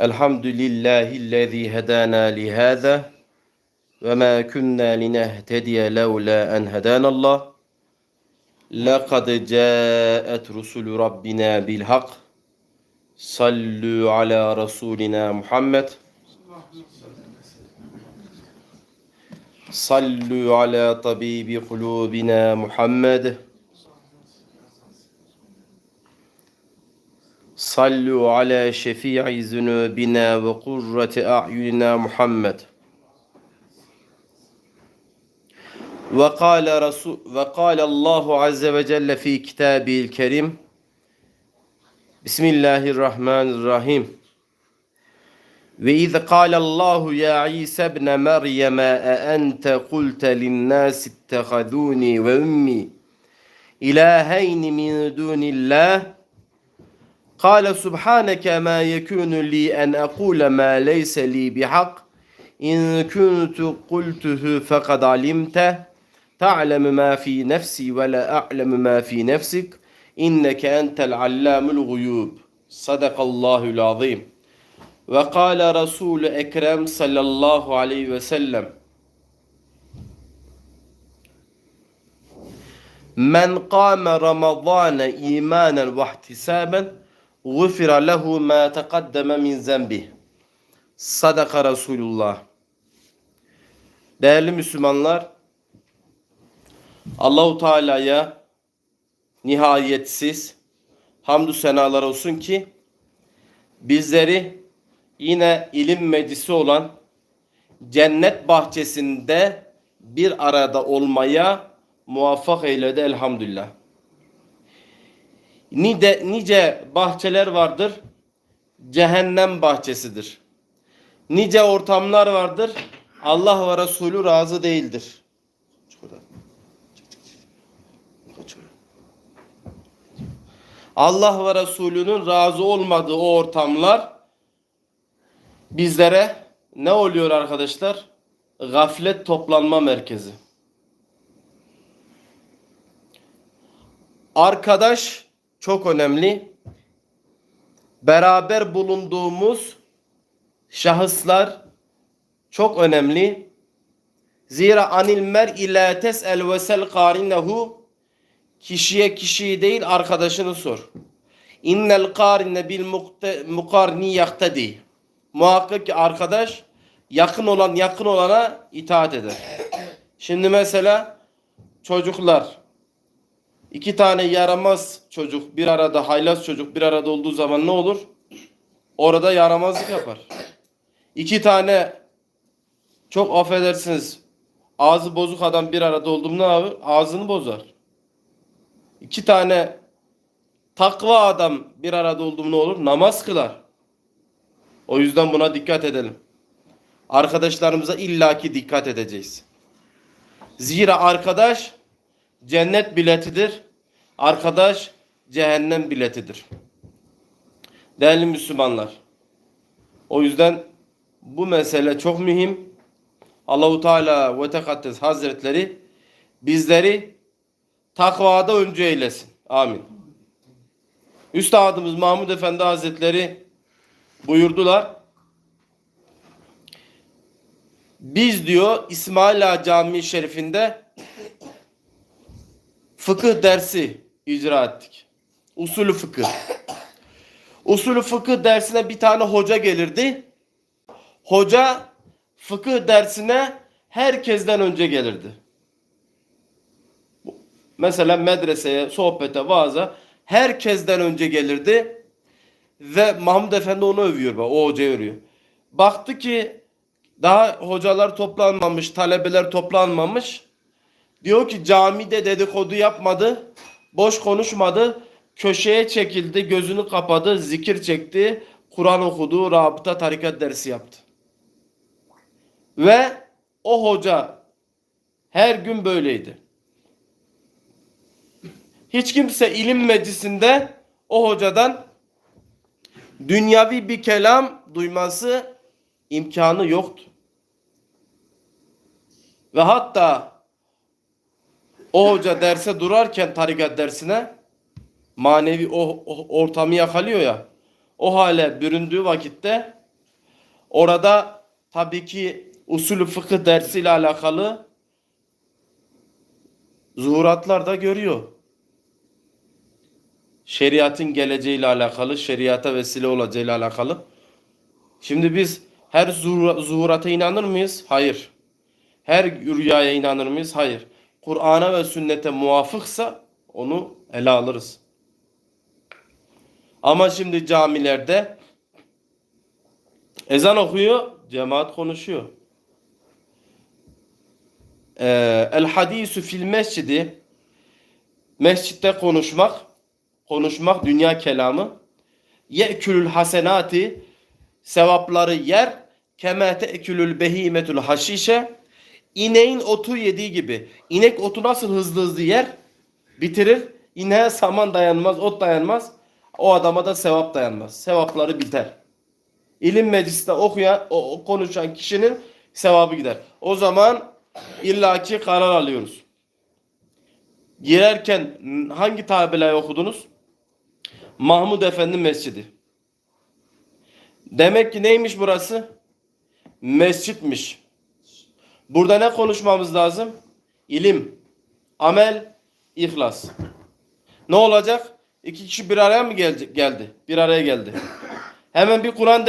الحمد لله الذي هدانا لهذا وما كنا لنهتدي لولا أن هدانا الله. لقد جاءت رسل ربنا بالحق. صلوا على رسولنا محمد. صلوا على طبيب قلوبنا محمد. صلوا على شفيع ذنوبنا وقرة أعيننا محمد. وقال رسول وقال الله عز وجل في كتابه الكريم بسم الله الرحمن الرحيم. وإذ قال الله يا عيسى ابن مريم أأنت قلت للناس اتخذوني وأمي إلهين من دون الله؟ قال سبحانك ما يكون لي أن أقول ما ليس لي بحق. إن كنت قلته فقد علمته. تعلم ما في نفسي ولا أعلم ما في نفسك. إنك أنت العلام الغيوب. صدق الله العظيم. وقال رسول أكرم صلى الله عليه وسلم من قام رمضان إيمانا واحتسابا غفر له ما تقدم من ذنبه Sadaka Resulullah. Değerli Müslümanlar, Allahu Teala'ya nihayetsiz hamdü senalar olsun ki bizleri yine ilim meclisi olan cennet bahçesinde bir arada olmaya muvaffak eyledi elhamdülillah. Nice, nice bahçeler vardır, cehennem bahçesidir. Nice ortamlar vardır, Allah ve Resulü razı değildir. Allah ve Resulünün razı olmadığı o ortamlar bizlere ne oluyor arkadaşlar? Gaflet toplanma merkezi. Arkadaş çok önemli. Beraber bulunduğumuz şahıslar çok önemli. Zira anil mer ila tes'el ve sel karinehu kişiye kişiyi değil arkadaşını sor. İnnel karine bil mukarni yaktedi. Muhakkak ki arkadaş yakın olan yakın olana itaat eder. Şimdi mesela çocuklar iki tane yaramaz çocuk bir arada haylaz çocuk bir arada olduğu zaman ne olur? Orada yaramazlık yapar. İki tane çok affedersiniz ağzı bozuk adam bir arada oldu mu ne yapar? Ağzını bozar. İki tane takva adam bir arada oldu mu ne olur? Namaz kılar. O yüzden buna dikkat edelim. Arkadaşlarımıza illaki dikkat edeceğiz. Zira arkadaş cennet biletidir. Arkadaş cehennem biletidir. Değerli Müslümanlar. O yüzden bu mesele çok mühim. Allahu Teala ve Tekaddes Hazretleri bizleri takvada önce eylesin. Amin. Üstadımız Mahmud Efendi Hazretleri buyurdular. Biz diyor İsmail Ağa Camii Şerifinde fıkıh dersi icra ettik. Usulü fıkıh. Usulü fıkıh dersine bir tane hoca gelirdi. Hoca fıkıh dersine herkesten önce gelirdi. Mesela medreseye, sohbete, vaaza herkesten önce gelirdi. Ve Mahmud Efendi onu övüyor. Bak, o hocayı övüyor. Baktı ki daha hocalar toplanmamış, talebeler toplanmamış. Diyor ki camide dedikodu yapmadı, boş konuşmadı, köşeye çekildi, gözünü kapadı, zikir çekti, Kur'an okudu, rabıta tarikat dersi yaptı. Ve o hoca her gün böyleydi. Hiç kimse ilim meclisinde o hocadan dünyavi bir kelam duyması imkanı yoktu. Ve hatta o hoca derse durarken tarikat dersine manevi o, o ortamı yakalıyor ya. O hale büründüğü vakitte Orada tabii ki usulü fıkıh dersiyle alakalı zuhuratlar da görüyor. Şeriatın geleceğiyle alakalı, şeriata vesile olacağıyla alakalı. Şimdi biz her zuhura- zuhurata inanır mıyız? Hayır. Her rüyaya inanır mıyız? Hayır. Kur'an'a ve sünnete muvafıksa onu ele alırız. Ama şimdi camilerde ezan okuyor, cemaat konuşuyor. Ee, el hadisu fil mescidi mescitte konuşmak konuşmak dünya kelamı ye'külül hasenati sevapları yer keme te'külül behimetül haşişe ineğin otu yediği gibi. İnek otu nasıl hızlı hızlı yer? Bitirir. İneğe saman dayanmaz ot dayanmaz. O adama da sevap dayanmaz. Sevapları biter. İlim meclisinde okuyan o, konuşan kişinin sevabı gider. O zaman illaki karar alıyoruz. Girerken hangi tabelayı okudunuz? Mahmud Efendi Mescidi. Demek ki neymiş burası? Mescitmiş. Burada ne konuşmamız lazım? İlim, amel, ihlas. Ne olacak? İki kişi bir araya mı geldi? geldi? Bir araya geldi. Hemen bir Kur'an